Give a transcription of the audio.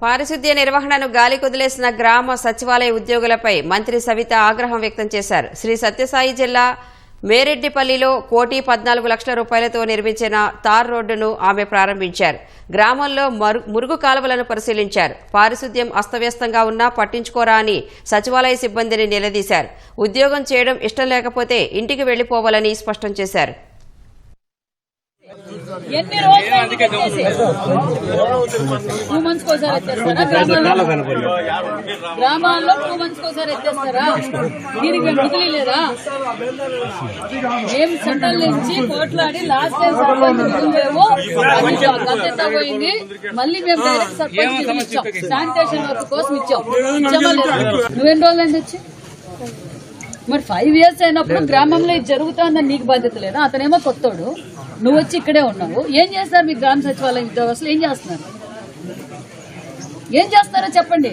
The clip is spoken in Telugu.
పారిశుద్ధ్య నిర్వహణను గాలి కుదిలేసిన గ్రామ సచివాలయ ఉద్యోగులపై మంత్రి సవిత ఆగ్రహం వ్యక్తం చేశారు. శ్రీ సత్యసాయి జిల్లా మేరెడ్డిపల్లిలో కోటి పద్నాలుగు లక్షల రూపాయలతో నిర్మించిన తార్ రోడ్డును ఆమె ప్రారంభించారు. గ్రామంలో మురుగు కాలువలను పరిశీలించారు. పారిశుద్ధ్యం అస్తవ్యస్తంగా ఉన్నా పట్టించుకోరా అని సచివాలయ సిబ్బందిని నిలదీశారు. ఉద్యోగం చేయడం ఇష్టం లేకపోతే ఇంటికి వెళ్ళిపోవాలని స్పష్టం చేశారు. ఎన్ని రోజులు టూ మంత్స్ ఒకసారి ఎత్తేస్తారా? గ్రామాల్లో గ్రామాల్లో టూ మంత్స్ ఒకసారి ఎత్తేస్తారా? దీనికి మేము మిగిలి లేదా మేము సెంట్రల్ నుంచి కోట్లాడి లాస్ట్ టైం సర్పంచ్ పోయింది. మళ్ళీ మేము డైరెక్ట్ సర్పంచ్ ఇచ్చాం. శానిటేషన్ వర్క్ కోసం ఇచ్చాం. నువ్వెన్ని రోజులైంది వచ్చి? మరి ఫైవ్ ఇయర్స్ అయినప్పుడు గ్రామంలో ఇది జరుగుతుందని నీకు బాధ్యత లేదా? అతనేమో కొత్తోడు. నువ్వు వచ్చి ఇక్కడే ఉన్నావు. ఏం చేస్తారు మీ గ్రామ సచివాలయం ఉద్యోగస్తులు? ఏం చేస్తున్నారు? ఏం చేస్తారో చెప్పండి.